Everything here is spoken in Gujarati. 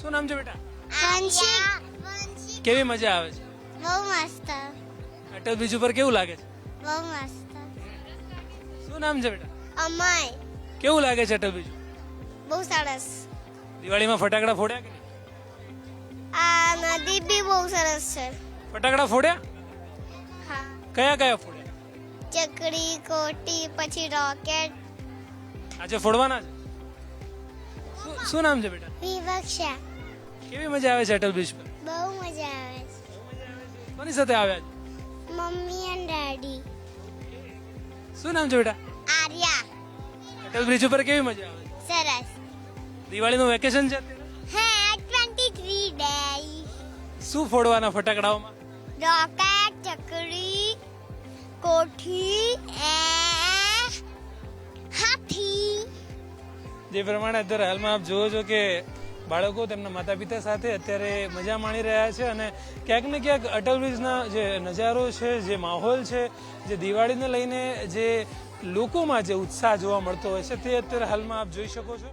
શું નામ છે બેટા? વંશી કેવી મજા આવે છે? બહુ મસ્ત. અટલ બ્રિજ ઉપર કેવું લાગે છે? બહુ મસ્ત. શું નામ છે બેટા? અમાય. કેવું લાગે છે અટલ બ્રિજ? બહુ સરસ. દિવાળીમાં ફટાકડા ફોડ્યા કે નહીં? આ નદી બી બહુ સરસ છે. ફટાકડા ફોડ્યા? હા. કયા કયા ફોડ્યા? ચકડી કોટી પછી રોકેટ. આજે ફોડવાના છે? શું- નામ છે બેટા? વિવક્ષા કેવી મજા આવે છે અટલ બ્રિજ પર? બહુ મજા આવે છે. કોની સાથે આવ્યા છે? Mummy and daddy. શું નામ છે બેટા? આર્યા. અટલ બ્રિજ ઉપર કેવી મજા આવે છે? સરસ. દિવાળીનું વેકેશન છે હે ટ્વેન્ટી થ્રી ડે શું ફોડવાના ફટાકડાઓમાં? રોકેટ ચકડી કોઠી જે પ્રમાણે અત્યારે હાલમાં આપ જુઓ છો કે બાળકો તેમના માતા પિતા સાથે અત્યારે મજા માણી રહ્યા છે અને ક્યાંક ને ક્યાંક અટલ બ્રિજના જે નજારો છે, જે માહોલ છે, જે દિવાળીને લઈને જે લોકોમાં જે ઉત્સાહ જોવા મળતો હોય છે, તે અત્યારે હાલમાં આપ જોઈ શકો છો.